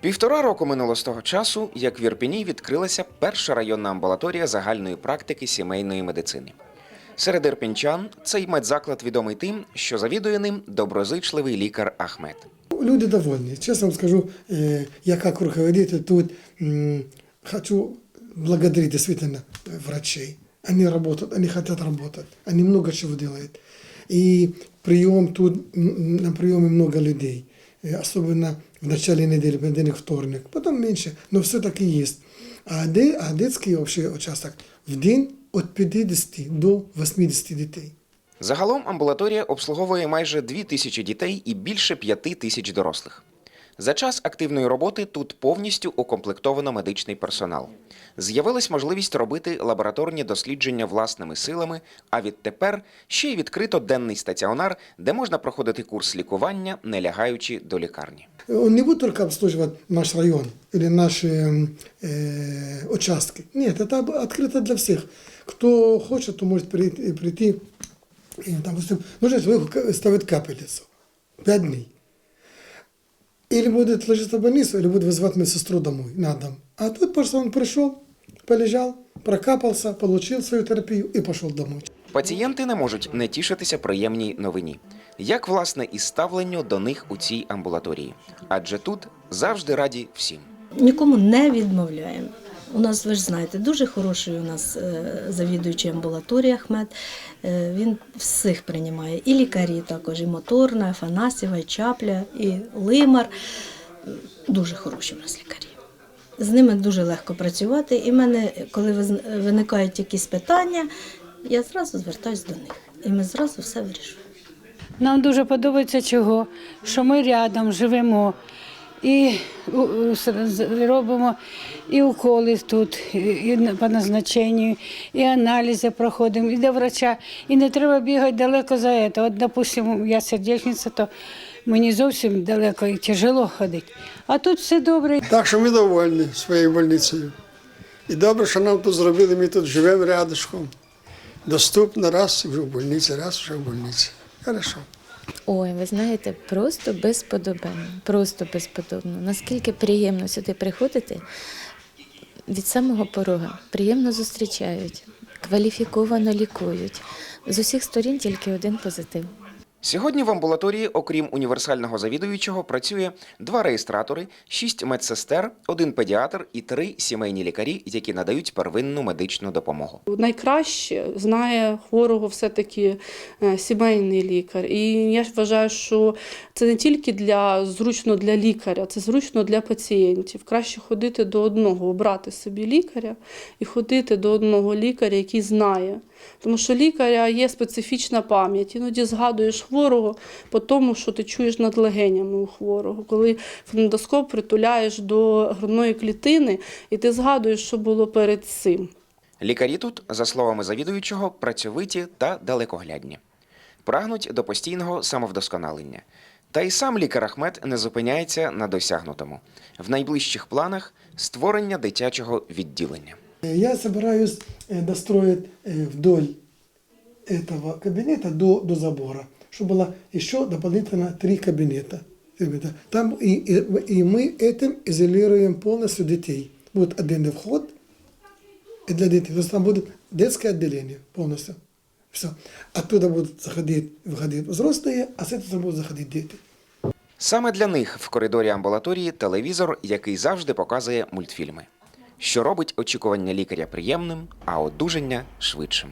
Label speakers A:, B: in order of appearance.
A: Півтора року минуло з того часу, як в Ірпіні відкрилася перша районна амбулаторія загальної практики сімейної медицини. Серед ірпінчан цей медзаклад відомий тим, що завідує ним доброзичливий лікар Ахмед.
B: Люди довольны. Честно вам скажу, э, я как руководитель тут м, хочу благодарить действительно э, врачей. Они работают, они хотят работать, они много чего делают. И прием тут, м, на приеме много людей, Особенно в начале недели, понедельник, вторник, потом меньше, но все-таки есть. А, де, а детский вообще участок в день от 50 до 80 детей.
A: Загалом амбулаторія обслуговує майже дві тисячі дітей і більше п'яти тисяч дорослих. За час активної роботи тут повністю укомплектовано медичний персонал. З'явилась можливість робити лабораторні дослідження власними силами, а відтепер ще й відкрито денний стаціонар, де можна проходити курс лікування, не лягаючи до лікарні.
B: Он не будет только обслуживать наш район или наши м, э, участки. Нет, это об- открыто для всех. Кто хочет, то может прийти, прийти и, допустим, нужно человеку ставить капельницу. Пять дней. Или будет ложиться в больницу, или будет вызывать медсестру домой, на дом. А тут просто он пришел, полежал, прокапался, получил свою терапию и пошел домой.
A: Пацієнти не можуть не тішитися приємній новині, як власне і ставленню до них у цій амбулаторії. Адже тут завжди раді всім.
C: Нікому не відмовляємо. У нас, ви ж знаєте, дуже хороший у нас е, завідуючий амбулаторії Ахмед. Е, Він всіх приймає. І лікарі також, і моторна, і Афанасєва, і Чапля, і Лимар. Дуже хороші у нас лікарі. З ними дуже легко працювати. І в мене, коли виникають якісь питання, я зразу звертаюся до них. І ми зразу все вирішуємо.
D: Нам дуже подобається чого, що ми рядом живемо і у- у- с- з- робимо і уколи тут, і по назначенню, і аналізи проходимо, і до врача. І не треба бігати далеко за це. От, допустимо, я сердечниця, то мені зовсім далеко і тяжело ходити. А тут все добре.
E: Так що ми довольні своєю больницею. І добре, що нам тут зробили, ми тут живемо рядышком. Доступно раз вже в больниці, раз вже в больниці. Хорошо.
F: Ой, ви знаєте, просто безподобно, просто безподобно. Наскільки приємно сюди приходити від самого порога. Приємно зустрічають, кваліфіковано лікують. З усіх сторін тільки один позитив.
A: Сьогодні в амбулаторії, окрім універсального завідуючого, працює два реєстратори, шість медсестер, один педіатр і три сімейні лікарі, які надають первинну медичну допомогу.
G: найкраще знає хворого все-таки е, сімейний лікар. І я вважаю, що це не тільки для зручно для лікаря, це зручно для пацієнтів. Краще ходити до одного, обрати собі лікаря і ходити до одного лікаря, який знає. Тому що лікаря є специфічна пам'ять. Іноді згадуєш хворого по тому, що ти чуєш над легенями у хворого. Коли фонендоскоп притуляєш до грудної клітини, і ти згадуєш, що було перед цим.
A: Лікарі тут, за словами завідуючого, працьовиті та далекоглядні. Прагнуть до постійного самовдосконалення. Та й сам лікар Ахмед не зупиняється на досягнутому. В найближчих планах створення дитячого відділення.
B: Э, Я собираюсь э, достроить э, вдоль этого кабинета до, до забора, чтобы было еще дополнительно три кабинета. Ребята, Там и, и, и мы этим изолируем полностью детей. Будет отдельный вход и для детей. То есть там будет детское отделение полностью. Все. Оттуда будут заходить, выходить взрослые, а с этого будут заходить дети.
A: Саме для них в коридорі амбулаторії телевізор, який завжди показує мультфільми, що робить очікування лікаря приємним, а одужання швидшим.